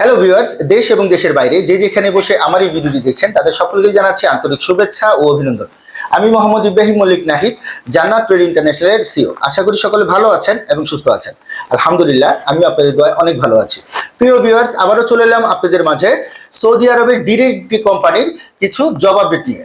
Hello viewers দেশ এবং দেশের বাইরে যে যেখানে বসে আমার এই ভিডিওটি দেখছেন, তাদের সকলকেই জানাচ্ছি আন্তরিক শুভেচ্ছা ও অভিনন্দন। আমি মোহাম্মদ ইব্রাহিম মল্লিক নাহিদ, জান্নাত ট্রেড ইন্টারন্যাশনালের সিও আশা করি সকলে ভালো আছেন এবং সুস্থ আছেন। আলহামদুলিল্লাহ আমি আপনাদের দয় অনেক ভালো আছি। প্রিয় ভিউয়ার্স আবারও চলে এলাম আপনাদের মাঝে সৌদি আরবের ডিরেক্ট কোম্পানির কিছু জবাব নিয়ে।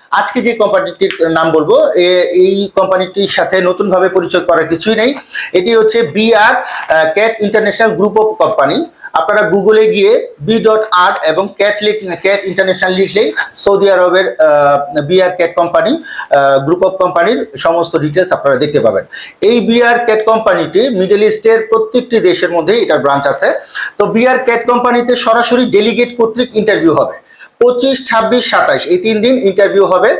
আজকে যে কোম্পানিটির নাম বলব এই কোম্পানিটির সাথে নতুনভাবে পরিচয় করার কিছুই নেই। এটি হচ্ছে BR Cat International group of company আপনারা গুগলে গিয়ে বি ডট আর্ট এবং ক্যাট ক্যাট ইন্টারন্যাশনাল লিখলেই সৌদি আরবের BR Cat company group of কোম্পানির সমস্ত ডিটেলস আপনারা দেখতে পাবেন। এই বি বিআর ক্যাট কোম্পানিটি মিডল ইস্টের প্রত্যেকটি দেশের মধ্যে এটার ব্রাঞ্চ আছে। তো বিআর ক্যাট কোম্পানিতে সরাসরি ডেলিগেট কর্তৃক ইন্টারভিউ হবে। পঁচিশ, ছাব্বিশ সাতাশ এই তিন দিন ইন্টারভিউ হবে।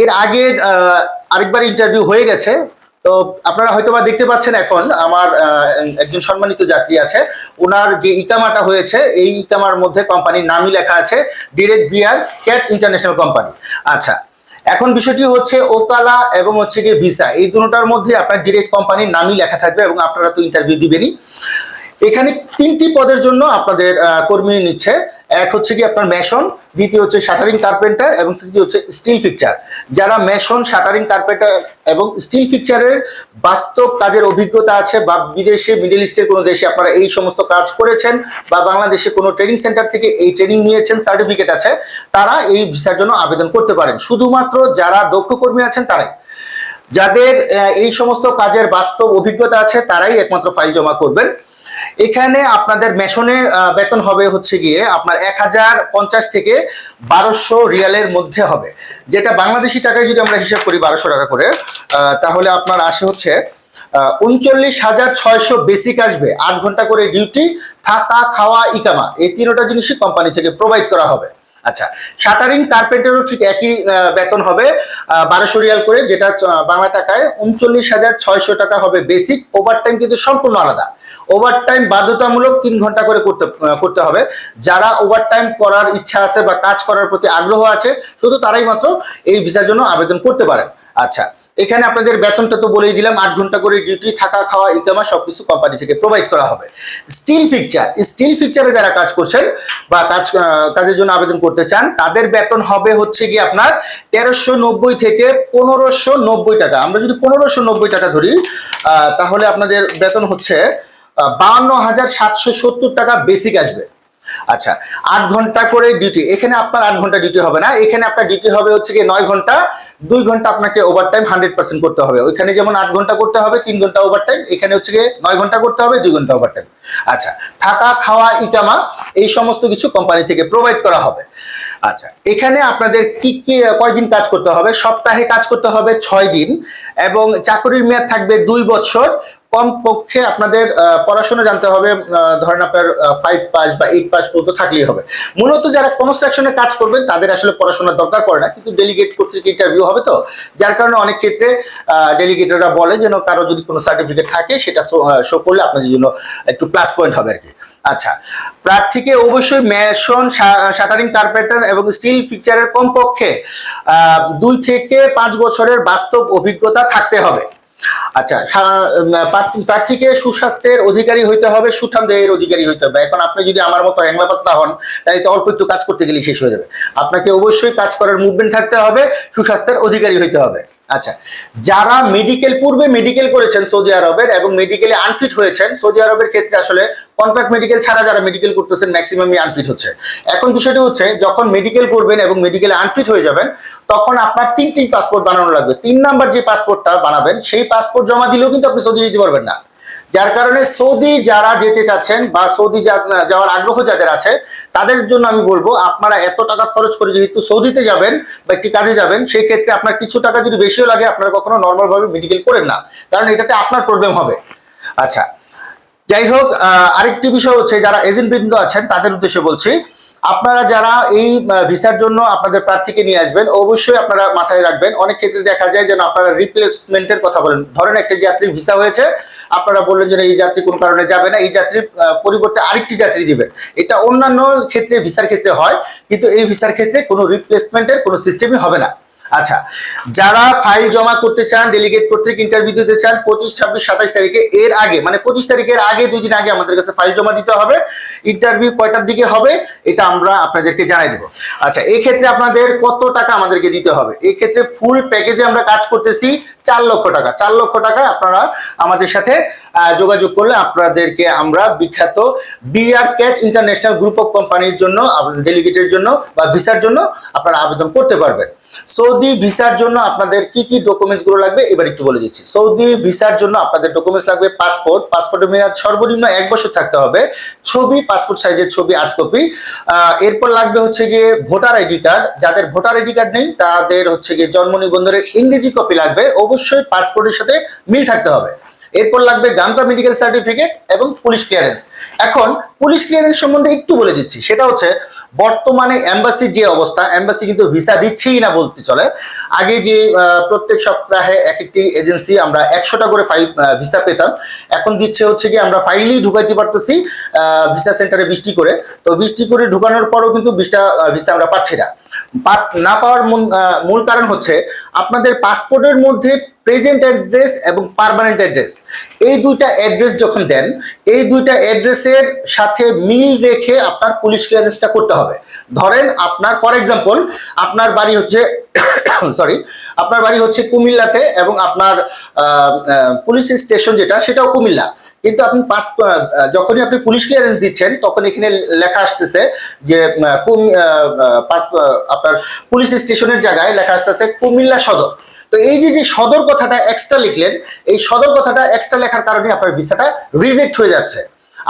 এর আগে আরেকবার ইন্টারভিউ হয়ে গেছে। তো আপনারা হয়তো বা দেখতে পাচ্ছেন এখন আমার একজন সম্মানিত যাত্রী আছে। ওনার যে ইকামাটা হয়েছে, এই ইকামার মধ্যে কোম্পানির নামই লেখা আছে direct BR Cat International company আচ্ছা এখন বিষয়টি হচ্ছে ওকালা এবং হচ্ছে গিয়ে ভিসা এই দুটোটার মধ্যে আপনার ডিরেক্ট কোম্পানির নামই লেখা থাকবে এবং আপনারা তো ইন্টারভিউ দিবেনই। এখানে তিনটি পদের জন্য আপনাদের কর্মী নিচ্ছে। এক হচ্ছে কি আপনার মেশন, দ্বিতীয় হচ্ছে শাটারিং কার্পেন্টার এবং তৃতীয় হচ্ছে স্টিল ফিকচার। যারা মেশন, শাটারিং কার্পেন্টার এবং স্টিল ফিকচারের বাস্তব কাজের অভিজ্ঞতা আছে বা বিদেশে, মিডল ইস্টের কোনো দেশে আপনারা এই সমস্ত কাজ করেছেন বা বাংলাদেশে কোনো ট্রেনিং সেন্টার থেকে এই ট্রেনিং নিয়েছেন, সার্টিফিকেট আছে, তারা এই ভিসার জন্য আবেদন করতে পারেন। শুধুমাত্র যারা দক্ষ কর্মী আছেন তারাই। যাদের এই সমস্ত কাজের বাস্তব অভিজ্ঞতা আছে, তারাই একমাত্র ফাইল জমা করবেন। এখানে আপনাদের মেশনে বেতন হবে হচ্ছে গিয়ে আপনার এক হাজার পঞ্চাশ থেকে বারোশো রিয়ালের মধ্যে হবে। যেটা বাংলাদেশি টাকায় যদি আমরা হিসাব করি বারোশো টাকা করে তাহলে আপনার আসে হচ্ছে উনচল্লিশ হাজার ছয়শো বেসিক আসবে, আট ঘণ্টা করে ডিউটি, থাকা, খাওয়া, ইকামা। এই তিনটা জিনিসই কোম্পানি থেকে প্রোভাইড করা হবে। আচ্ছা শাটারিং, কার্পেন্টারও ঠিক একই বেতন হবে বারোশো রিয়াল করে, যেটা বাংলা টাকায় উনচল্লিশ হাজার ছয়শো টাকা হবে বেসিক ওভারটাইম কিন্তু সম্পূর্ণ আলাদা। ওভারটাইম বাধ্যতামূলক তিন ঘণ্টা করে করতে করতে হবে। যারা ওভারটাইম করার ইচ্ছা আছে বা কাজ করার প্রতি আগ্রহ আছে, শুধু তারাই মাত্র এই ভিসার জন্য আবেদন করতে পারেন। আচ্ছা এখানে আপনাদের বেতনটা তো বলেই দিলাম, আট ঘণ্টা করে ডিউটি থাকা, খাওয়া, ইকামা, সবকিছু কোম্পানি থেকে প্রোভাইড করা হবে। স্টিল ফিকচার স্টিল ফিকচারে যারা কাজ করছেন বা কাজ কাজের জন্য আবেদন করতে চান, তাদের বেতন হবে হচ্ছে কি আপনার তেরোশো নব্বই থেকে পনেরোশো নব্বই টাকা। আমরা যদি পনেরোশো নব্বই টাকা ধরি তাহলে আপনাদের বেতন হচ্ছে বাহান্ন হাজার সাতশো সত্তর টাকা বেসিক আসবে। আচ্ছা আট ঘণ্টা করে ডিউটি এখানে আপনার আট ঘণ্টা ডিউটি হবে না, এখানে আপনার ডিউটি হবে হচ্ছে কি নয় ঘণ্টা, দুই ঘণ্টা আপনাকে ওভারটাইম হান্ড্রেড পার্সেন্ট করতে হবে। ওইখানে যেমন আট ঘণ্টা করতে হবে, তিন ঘণ্টা ওভারটাইম এখানে হচ্ছে গিয়ে নয় ঘণ্টা করতে হবে, দুই ঘণ্টা ওভারটাইম আচ্ছা থাকা, খাওয়া, ইকামা, এই সমস্ত কিছু কোম্পানি থেকে প্রোভাইড করা হবে। আচ্ছা এখানে আপনাদের কি কি, কয়দিন কাজ করতে হবে? সপ্তাহে কাজ করতে হবে ছয় দিন, এবং চাকরির মেয়াদ থাকবে দুই বছর কম পক্ষে আপনাদের পড়াশোনা জানতে হবে ধরেন আপনার ফাইভ পাস বা এইট পাস পর্যন্ত থাকলেই হবে। মূলত যারা কনস্ট্রাকশনে কাজ করবেন, তাদের আসলে পড়াশোনার দরকার পড়ে না, কিন্তু ডেলিগেট কর্তৃক ইন্টারভিউ হবে তো। যার কারণে অনেক ক্ষেত্রে ডেলিগেটররা বলে যেন কারও যদি কোনো সার্টিফিকেট থাকে, সেটা শো করলে আপনাদের জন্য একটু প্লাস পয়েন্ট হবে আর কি আচ্ছা প্রার্থীকে অবশ্যই মেশন শাটারিং কার্পেন্টার এবং স্টিল ফিকচারের কমপক্ষে দুই থেকে পাঁচ বছরের বাস্তব অভিজ্ঞতা থাকতে হবে। আচ্ছা প্রার্থীকে সুস্বাস্থ্যের অধিকারী হইতে হবে, সুঠাম দেহের অধিকারী হইতে হবে। এখন আপনি যদি আমার মতো হ্যাংলা হন তাই তো অল্প একটু কাজ করতে গেলে শেষ হয়ে যাবে। আপনাকে অবশ্যই কাজ করার মুভমেন্ট থাকতে হবে, সুস্বাস্থ্যের অধিকারী হইতে হবে। আচ্ছা যারা মেডিকেল পূর্বে মেডিকেল করেছেন সৌদি আরবের এবং মেডিকেলে আনফিট হয়েছেন, সৌদি আরবের ক্ষেত্রে আসলে কন্ট্রাক্ট মেডিকেল ছাড়া যারা মেডিকেল করতেছেন ম্যাক্সিমামই আনফিট হচ্ছে। এখন বিষয়টা হচ্ছে, যখন মেডিকেল করবেন এবং মেডিকেলে আনফিট হয়ে যাবেন, তখন আপনার তিনটি পাসপোর্ট বানানো লাগবে। তিন নাম্বার যে পাসপোর্টটা বানাবেন, সেই পাসপোর্ট জমা দিলেও কিন্তু আপনি সৌদি যেতে পারবেন না। যার কারণে সৌদি যারা যেতে চাচ্ছেন বা সৌদি যাওয়ার আগ্রহ যাদের আছে, তাদের জন্য আমি বলব, আপনারা এত টাকা খরচ করে যেহেতু সৌদিতে যাবেন বা একটি কাজে যাবেন সেই ক্ষেত্রে আপনার কিছু টাকা যদি বেশিও লাগে, আপনারা কখনো নর্মালভাবে মেডিকেল করেন না। কারণ এটাতে আপনার প্রবলেম হবে। আচ্ছা যাই হোক আরেকটি বিষয় হচ্ছে, যারা এজেন্ট বৃন্দ আছেন, তাদের উদ্দেশ্যে বলছি আপনারা যারা এই ভিসার জন্য আপনাদের প্রার্থীকে নিয়ে আসবেন, অবশ্যই আপনারা মাথায় রাখবেন। অনেক ক্ষেত্রে দেখা যায় যেন আপনারা রিপ্লেসমেন্টের কথা বলেন। ধরেন একটা যাত্রীর ভিসা হয়েছে, আপনারা বললেন যে এই যাত্রী কোন কারণে যাবে না, এই যাত্রীর পরিবর্তে আরেকটি যাত্রী দিবেন এটা অন্যান্য ক্ষেত্রে, ভিসার ক্ষেত্রে হয়, কিন্তু এই ভিসার ক্ষেত্রে কোনো রিপ্লেসমেন্টের কোনো সিস্টেমই হবে না। আচ্ছা যারা ফাইল জমা করতে চান ডেলিগেট কর্তৃক ইন্টারভিউ দিতে চান, পঁচিশ, ছাব্বিশ সাতাশ তারিখে, এর আগে মানে পঁচিশ তারিখের আগে, দুই দিন আগে আমাদের কাছে ফাইল জমা দিতে হবে। ইন্টারভিউ কয়টার দিকে হবে, এটা আমরা আপনাদেরকে জানাই দেবো। আচ্ছা এই ক্ষেত্রে আপনাদের কত টাকা আমাদেরকে দিতে হবে? এই ক্ষেত্রে ফুল প্যাকেজে আমরা কাজ করতেছি চার লক্ষ টাকা। চার লক্ষ টাকা আপনারা আমাদের সাথে যোগাযোগ করলে আপনাদেরকে আমরা বিখ্যাত BR Cat International group of কোম্পানির জন্য ডেলিগেটের জন্য বা ভিসার জন্য আপনারা আবেদন করতে পারবেন। সৌদি ভিসার জন্য আপনাদের কি কি ডকুমেন্টসগুলো লাগবে? এবার একটু বলে দিচ্ছি। সৌদি ভিসার জন্য আপনাদের ডকুমেন্টস লাগবে পাসপোর্ট পাসপোর্টের মেয়াদ সর্বনিম্ন এক বছর থাকতে হবে। ছবি পাসপোর্ট সাইজের ছবি আট কপি এরপর লাগবে হচ্ছে গিয়ে ভোটার আইডি কার্ড। যাদের ভোটার আইডি কার্ড নেই, তাদের হচ্ছে গিয়ে জন্ম নিবন্ধনের ইংরেজি কপি লাগবে। অবশ্যই পাসপোর্টের সাথে মিল থাকতে হবে। এরপর লাগবে গামকা মেডিকেল সার্টিফিকেট এবং পুলিশ ক্লিয়ারেন্স এখন পুলিশ ক্লিয়ারেন্স সম্বন্ধে একটু বলে দিচ্ছি। সেটা হচ্ছে বর্তমানে অ্যাম্বাসির যে অবস্থা অ্যাম্বাসি কিন্তু ভিসা দিচ্ছেই না বলতে চলে। আগে যে প্রত্যেক সপ্তাহে এক একটি এজেন্সি আমরা একশোটা করে ফাইল ভিসা পেতাম। এখন দিচ্ছে হচ্ছে কি, আমরা ফাইলই ঢুকাইতে পারতেছি ভিসা সেন্টারে বৃষ্টি করে। তো বৃষ্টি করে ঢুকানোর পরও কিন্তু ভিসা ভিসা আমরা পাচ্ছি না। না পাওয়ার মূল কারণ হচ্ছে আপনাদের পাসপোর্টের মধ্যে প্রেজেন্ট অ্যাড্রেস এবং পারমানেন্ট অ্যাড্রেস এই দুইটা অ্যাড্রেস যখন দেন, এই দুইটা অ্যাড্রেসের সাথে মিল রেখে আপনার পুলিশ ক্লিয়ারেন্সটা করতে হবে। ধরেন আপনার ফর এক্সাম্পল আপনার বাড়ি হচ্ছে সরি আপনার বাড়ি হচ্ছে কুমিল্লাতে এবং আপনার পুলিশ স্টেশন যেটা, সেটাও কুমিল্লা। কিন্তু আপনি পাস যখনই আপনি পুলিশ ক্লিয়ারেন্স দিচ্ছেন তখন এখানে লেখা আসতেছে যে আহ, পাস আপনার পুলিশ স্টেশনের জায়গায় লেখা আসতেছে কুমিল্লা সদর। তো এই যে যে সদর কথাটা এক্সট্রা লিখলেন এই সদর কথাটা এক্সট্রা লেখার কারণে আপনার ভিসাটা রিজেক্ট হয়ে যাচ্ছে।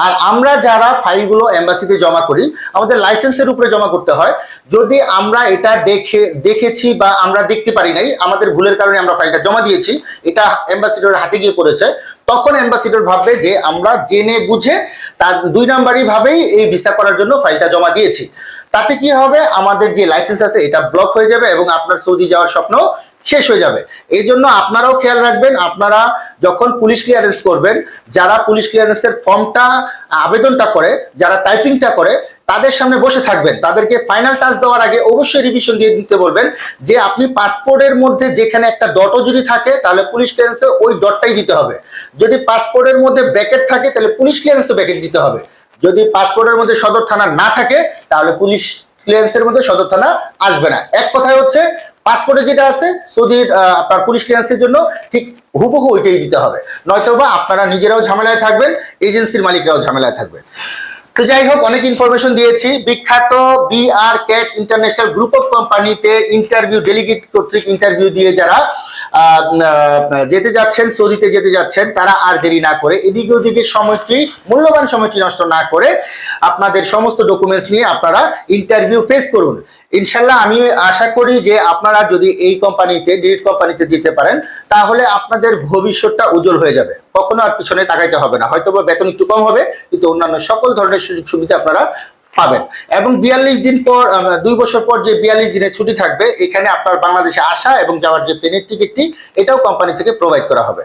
আর আমরা যারা ফাইলগুলো এম্বাসিতে জমা করি আমাদের লাইসেন্সের উপরে জমা করতে হয়। যদি আমরা এটা দেখে দেখেছি বা আমরা দেখতে পারি নাই আমাদের ভুলের কারণে আমরা ফাইলটা জমা দিয়েছি এটা অ্যাম্বাসিডরের হাতে গিয়ে পড়েছে। তখন অ্যাম্বাসিডর ভাববে যে আমরা জেনে বুঝে তার দুই নাম্বারই ভাবেই এই ভিসা করার জন্য ফাইলটা জমা দিয়েছি। তাতে কি হবে? আমাদের যে লাইসেন্স আছে, এটা ব্লক হয়ে যাবে এবং আপনার সৌদি যাওয়ার স্বপ্ন শেষ হয়ে যাবে। এই জন্য আপনারাও খেয়াল রাখবেন, আপনারা যখন পুলিশ ক্লিয়ারেন্স করবেন, যারা পুলিশ ক্লিয়ারেন্সের ফর্মটা আবেদনটা করে, যারা টাইপিংটা করে তাদের সামনে বসে থাকবেন। তাদেরকে ফাইনাল টাচ দেওয়ার আগে অবশ্যই রিভিশন দিয়ে দিতে বলবেন যে আপনি পাসপোর্টের মধ্যে যেখানে একটা ডটও যদি থাকে, তাহলে পুলিশ ক্লিয়ারেন্সে ওই ডটটাই দিতে হবে। যদি পাসপোর্টের মধ্যে ব্র্যাকেট থাকে, তাহলে পুলিশ ক্লিয়ারেন্সে ব্র্যাকেট দিতে হবে। যদি পাসপোর্টের মধ্যে সদর থানা না থাকে, তাহলে পুলিশ ক্লিয়ারেন্সের মধ্যে সদর থানা আসবে না। এক কথায় হচ্ছে পাসপোর্টে যেটা আছে, সৌদির আপনার পুলিশ ক্লিয়ারেন্সের জন্য ঠিক হুবহু ওইটাই দিতে হবে। নয়তোবা আপনারা নিজেরাও ঝামেলায় থাকবেন এজেন্সির মালিকরাও ঝামেলায় থাকবে তো যাই হোক, অনেক ইনফরমেশন দিয়েছি। বিখ্যাত B R Cat International group of কোম্পানিতে ইন্টারভিউ ডেলিগেট কর্তৃক ইন্টারভিউ দিয়ে যারা যেতে যাচ্ছেন, সৌদিতে যেতে যাচ্ছেন, তারা আর দেরি না করে এদিকে ওদিকে সময়টি, মূল্যবান সময়টি নষ্ট না করে আপনাদের সমস্ত ডকুমেন্টস নিয়ে আপনারা ইন্টারভিউ ফেস করুন। ইনশাল্লাহ আমি আশা করি যে আপনারা যদি এই কোম্পানিতে ডিজিট কোম্পানিতে যেতে পারেন, তাহলে আপনাদের ভবিষ্যৎটা উজ্জ্বল হয়ে যাবে। কখনো আর পিছনে তাকাইতে হবে না। হয়তো বেতন একটু কম হবে, কিন্তু অন্যান্য সকল ধরনের সুযোগ সুবিধা আপনারা পাবেন। এবং বিয়াল্লিশ দিন পর দুই বছর পর যে বিয়াল্লিশ দিনের ছুটি থাকবে, এখানে আপনার বাংলাদেশে আসা এবং যাওয়ার যে প্লেনের টিকিটটি এটাও কোম্পানি থেকে প্রোভাইড করা হবে।